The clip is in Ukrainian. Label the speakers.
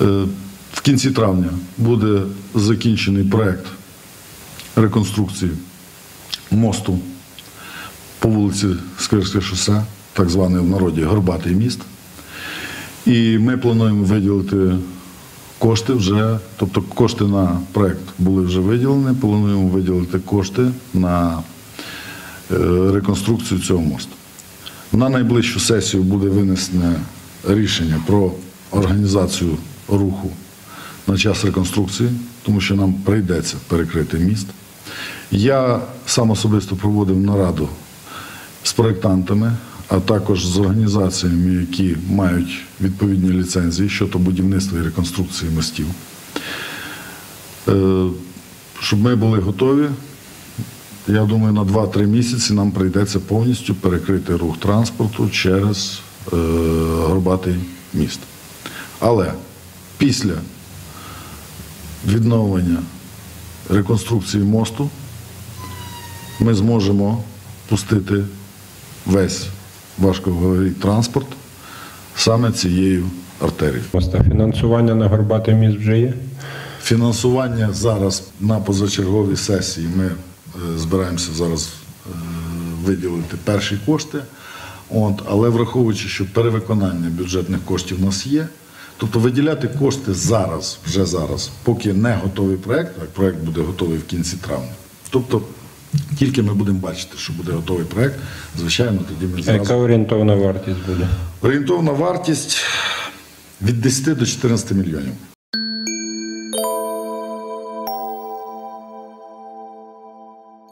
Speaker 1: Е, В кінці травня буде закінчений проект реконструкції мосту по вулиці Сквирське шосе, так званий в народі Горбатий міст. І ми плануємо виділити кошти вже, тобто кошти на проект були вже виділені, плануємо виділити кошти на е, реконструкцію цього мосту. На найближчу сесію буде винесене рішення про організацію руху на час реконструкції, тому що нам прийдеться перекрити міст. Я сам особисто проводив нараду з проєктантами, а також з організаціями, які мають відповідні ліцензії щодо будівництва і реконструкції мостів. Е, Щоб ми були готові, я думаю, на 2-3 місяці нам прийдеться повністю перекрити рух транспорту через е, Горбатий міст. Але після відновлення реконструкції мосту ми зможемо пустити весь важковаговий транспорт саме цією артерією.
Speaker 2: Моста фінансування на горбатий міст вже є.
Speaker 1: Фінансування зараз на позачерговій сесії ми збираємося зараз е, виділити перші кошти. От, але враховуючи, що перевиконання бюджетних коштів у нас є, тобто виділяти кошти зараз, вже зараз, поки не готовий проект, а проект буде готовий в кінці травня. Тобто тільки ми будемо бачити, що буде готовий проект, звичайно, тоді ми зразу.
Speaker 2: яка орієнтовна вартість буде?
Speaker 1: Орієнтовна вартість від 10 до 14 мільйонів.